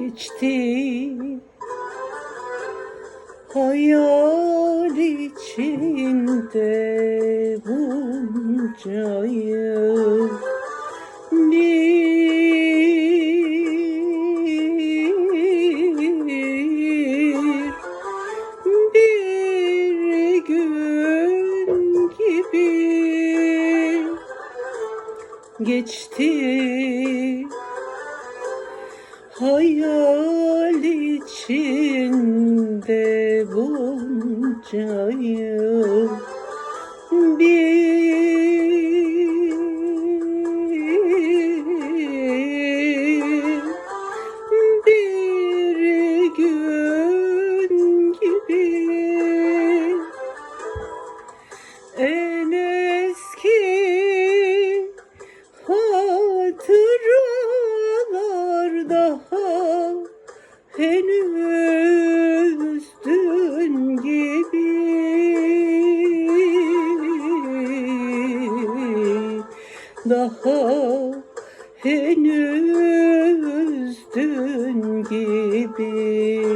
geçti. Hayal içinde bunca yıl Bir, bir gün gibi geçti Hayal içinde bunca yıl henüz dün gibi.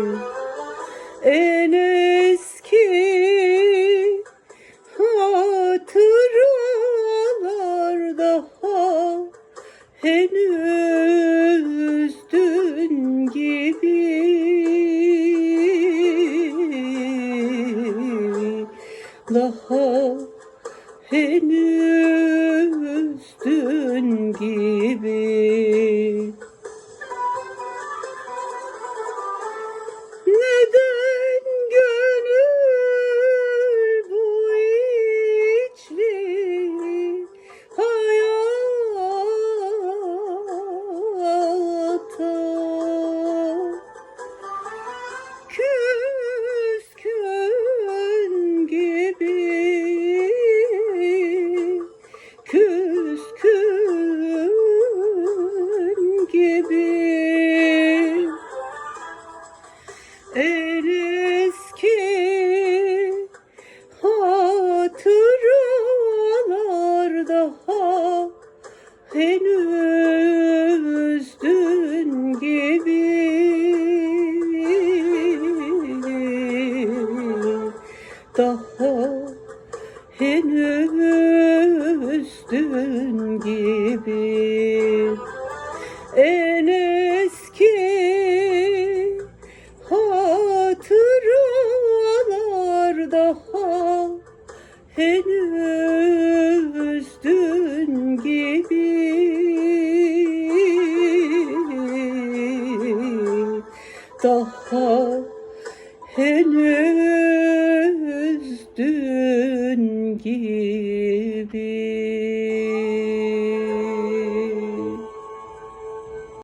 En eski hatıralar daha henüz dün gibi. Daha henüz dün gibi en eski hatıralar daha henüz dün gibi. Daha henüz dün gibi. En daha henüz dün gibi. Daha henüz dün